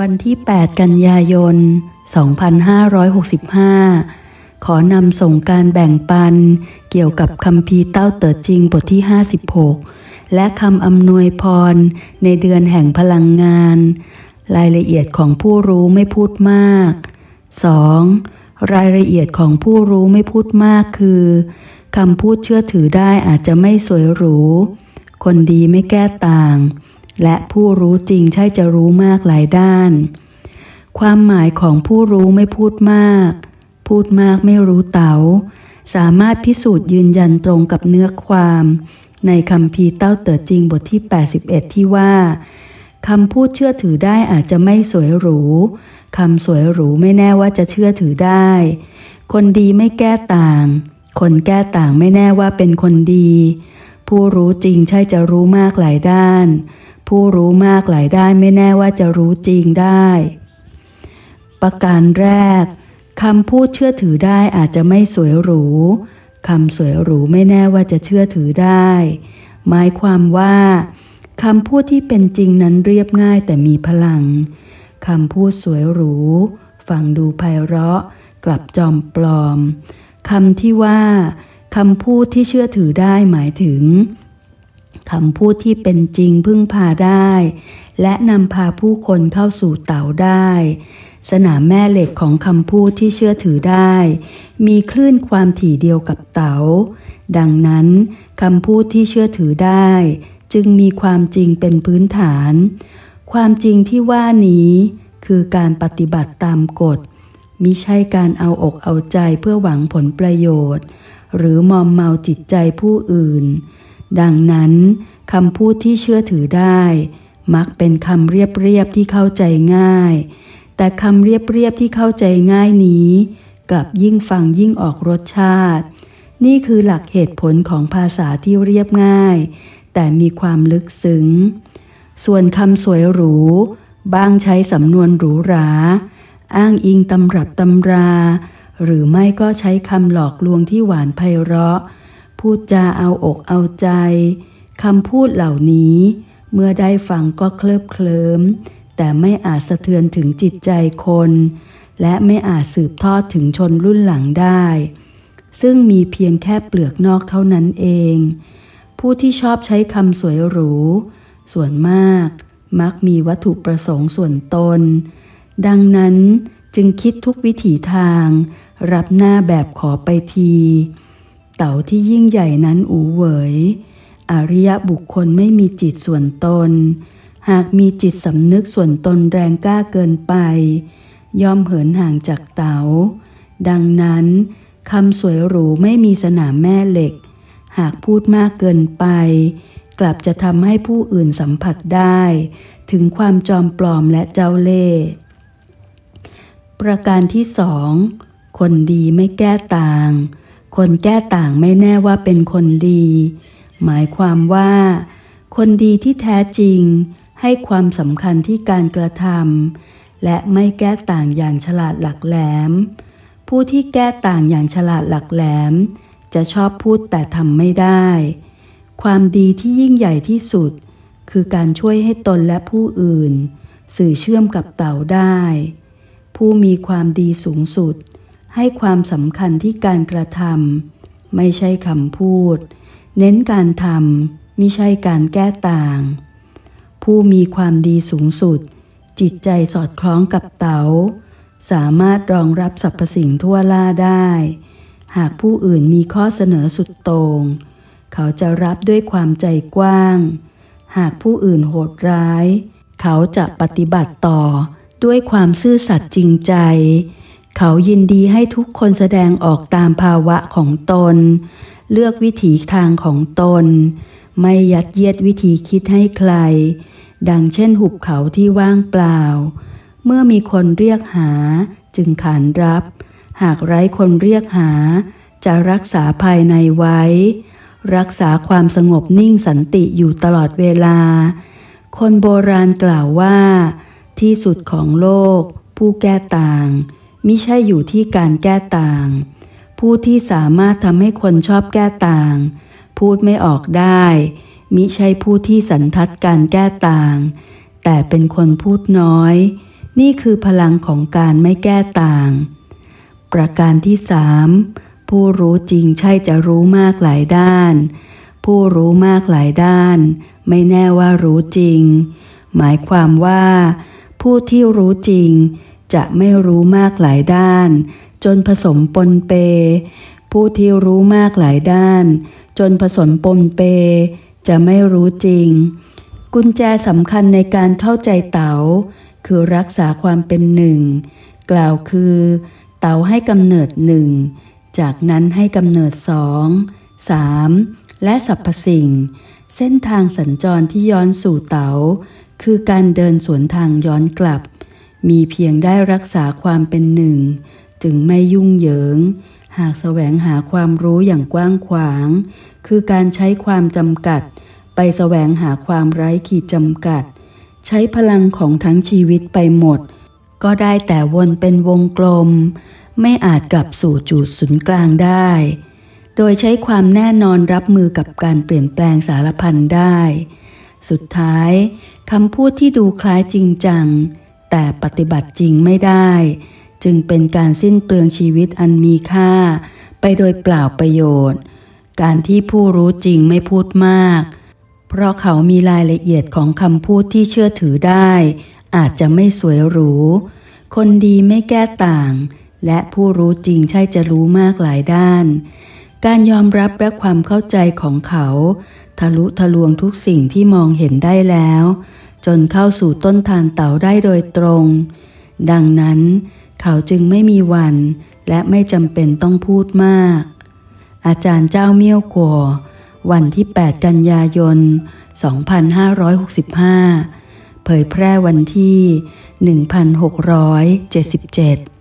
วันที่ 8 กันยายน 2565 ขอนำส่งการแบ่งปัน เกี่ยวกับคำพีเต้าเติดจริงบทที่ 56 และคำอำนวยพรในเดือนแห่งพลังงาน รายละเอียดของผู้รู้ไม่พูดมาก 2. รายละเอียดของผู้รู้ไม่พูดมากคือคำพูดเชื่อถือได้อาจจะไม่สวยหรู คนดีไม่แก้ต่าง และผู้รู้จริงใช่จะรู้มากหลายด้าน ความหมายของผู้รู้ไม่พูดมาก พูดมากไม่รู้เต๋า สามารถพิสูจน์ยืนยันตรงกับเนื้อความ ในคำพีเต้าเติดจริงบทที่ 81 ที่ว่าคำพูดเชื่อถือได้อาจจะไม่สวยหรูคำสวยหรูไม่แน่ว่าจะเชื่อถือได้ คนดีไม่แก้ต่าง คนแก้ต่างไม่แน่ว่าเป็นคนดี ผู้รู้จริงใช่จะรู้มากหลายด้าน ผู้รู้มากหลายได้ไม่แน่ว่าจะรู้จริงได้ ประการแรกคำพูดเชื่อถือได้อาจจะไม่สวยหรูคำสวยหรูไม่แน่ว่าจะเชื่อถือได้ หมายความว่าคำพูดที่เป็นจริงนั้นเรียบง่ายแต่มีพลังคำพูดสวยหรูฟังดูไพเราะ กลับจอมปลอมคำที่ว่าคำพูดที่เชื่อถือได้หมายถึง คำพูดที่เป็นจริงพึ่งพาได้ และนำพาผู้คนเข้าสู่เต๋าได้ สนามแม่เหล็กของคำพูดที่เชื่อถือได้ มีคลื่นความถี่เดียวกับเต๋า ดังนั้นคำพูดที่เชื่อถือได้ จึงมีความจริงเป็นพื้นฐาน ความจริงที่ว่านี้คือการปฏิบัติตามกฎมิใช่การเอาอกเอาใจเพื่อหวังผลประโยชน์ หรือมอมเมาจิตใจผู้อื่น ดังนั้นคำพูดที่เชื่อถือได้ มักเป็นคำเรียบๆที่เข้าใจง่าย แต่คำเรียบๆที่เข้าใจง่ายนี้ กลับยิ่งฟังยิ่งออกรสชาติ นี่คือหลักเหตุผลของภาษาที่เรียบง่าย แต่มีความลึกซึ้ง ส่วนคำสวยหรู บ้างใช้สำนวนหรูหรา อ้างอิงตำรับตำรา หรือไม่ก็ใช้คำหลอกลวงที่หวานไพเราะ พูดจาเอาอกเอาใจคำพูดเหล่านี้ เมื่อได้ฟังก็เคลิบเคลิ้ม แต่ไม่อาจสะเทือนถึงจิตใจคน และไม่อาจสืบทอดถึงชนรุ่นหลังได้ ซึ่งมีเพียงแค่เปลือกนอกเท่านั้นเอง ผู้ที่ชอบใช้คำสวยหรู ส่วนมาก มักมีวัตถุประสงค์ส่วนตน ดังนั้นจึงคิดทุกวิถีทาง รับหน้าแบบขอไปทีาที่ยิ่งใหญ่นั้นอูเหวยอริยบุคคลไม่มีจิตส่วนตน หากมีจิตสำนึกส่วนตนแรงกล้าเกินไป ย่อมเหินห่างจากเตา๋า ดังนั้นคำสวยหรูไม่มีสนามแม่เหล็ก หากพูดมากเกินไป กลับจะทำให้ผู้อื่นสัมผัสได้ ถึงความจอมปลอมและเจ้าเล่ห์ประการที่สอง คนดีไม่แก้ต่าง คนแก้ต่างไม่แน่ว่าเป็นคนดี หมายความว่า คนดีที่แท้จริง ให้ความสำคัญที่การกระทำและไม่แก้ต่างอย่างฉลาดหลักแหลม ผู้ที่แก้ต่างอย่างฉลาดหลักแหลม จะชอบพูดแต่ทำไม่ได้ ความดีที่ยิ่งใหญ่ที่สุด คือการช่วยให้ตนและผู้อื่น สื่อเชื่อมกับเต่าได้ ผู้มีความดีสูงสุด ให้ความสำคัญที่การกระทำไม่ใช่คำพูด เน้นการทำไม่ใช่การแก้ต่าง ผู้มีความดีสูงสุด จิตใจสอดคล้องกับเตา๋า สามารถรองรับสรรพสิ่งทั่วล่าได้ หากผู้อื่นมีข้อเสนอสุดโตง่งเขาจะรับด้วยความใจกว้าง หากผู้อื่นโหดร้าย เขาจะปฏิบัติต่อด้วยความซื่อสัตย์จริงใจ เขายินดีให้ทุกคนแสดงออกตามภาวะของตน เลือกวิถีทางของตน ไม่ยัดเยียดวิธีคิดให้ใคร ดังเช่นหุบเขาที่ว่างเปล่า เมื่อมีคนเรียกหาจึงขานรับ หากไร้คนเรียกหา จะรักษาภายในไว้ รักษาความสงบนิ่งสันติอยู่ตลอดเวลา คนโบราณกล่าวว่า ที่สุดของโลก ผู้แก้ต่าง มิใช่อยู่ที่การแก้ต่าง ผู้ที่สามารถทำให้คนชอบแก้ต่าง พูดไม่ออกได้ มิใช่ผู้ที่สันทัดการแก้ต่าง แต่เป็นคนพูดน้อย นี่คือพลังของการไม่แก้ต่าง ประการที่สามผู้รู้จริงใช่จะรู้มากหลายด้าน ผู้รู้มากหลายด้าน ไม่แน่ว่ารู้จริง หมายความว่า ผู้ที่รู้จริง จะไม่รู้มากหลายด้าน จนผสมปนเป ผู้ที่รู้มากหลายด้าน จนผสมปนเป จะไม่รู้จริง กุญแจสำคัญในการเข้าใจเต๋า คือรักษาความเป็นหนึ่ง กล่าวคือ เต๋าให้กำเนิดหนึ่ง จากนั้นให้กำเนิดสองสามและสรรพสิ่ง เส้นทางสัญจรที่ย้อนสู่เต๋า คือการเดินสวนทางย้อนกลับ มีเพียงได้รักษาความเป็นหนึ่ง จึงไม่ยุ่งเหยิง หากแสวงหาความรู้อย่างกว้างขวาง คือการใช้ความจำกัด ไปแสวงหาความไร้ขีดจำกัด ใช้พลังของทั้งชีวิตไปหมด ก็ได้แต่วนเป็นวงกลม ไม่อาจกลับสู่จุดศูนย์กลางได้ โดยใช้ความแน่นอนรับมือกับการเปลี่ยนแปลงสารพันได้ สุดท้ายคำพูดที่ดูคล้ายจริงจัง แต่ปฏิบัติจริงไม่ได้ จึงเป็นการสิ้นเปลืองชีวิตอันมีค่า ไปโดยเปล่าประโยชน์ การที่ผู้รู้จริงไม่พูดมาก เพราะเขามีรายละเอียดของคำพูดที่เชื่อถือได้ อาจจะไม่สวยหรู คนดีไม่แก้ต่าง และผู้รู้จริงใช่จะรู้มากหลายด้าน การยอมรับและความเข้าใจของเขา ทะลุทะลวงทุกสิ่งที่มองเห็นได้แล้ว จนเข้าสู่ต้นทานเต่าได้โดยตรง ดังนั้นเขาจึงไม่มีวันและไม่จำเป็นต้องพูดมาก อาจารย์เจ้าเมี่ยวกัววันที่ 8 กันยายน 2565 เผยแพร่วันที่ 1677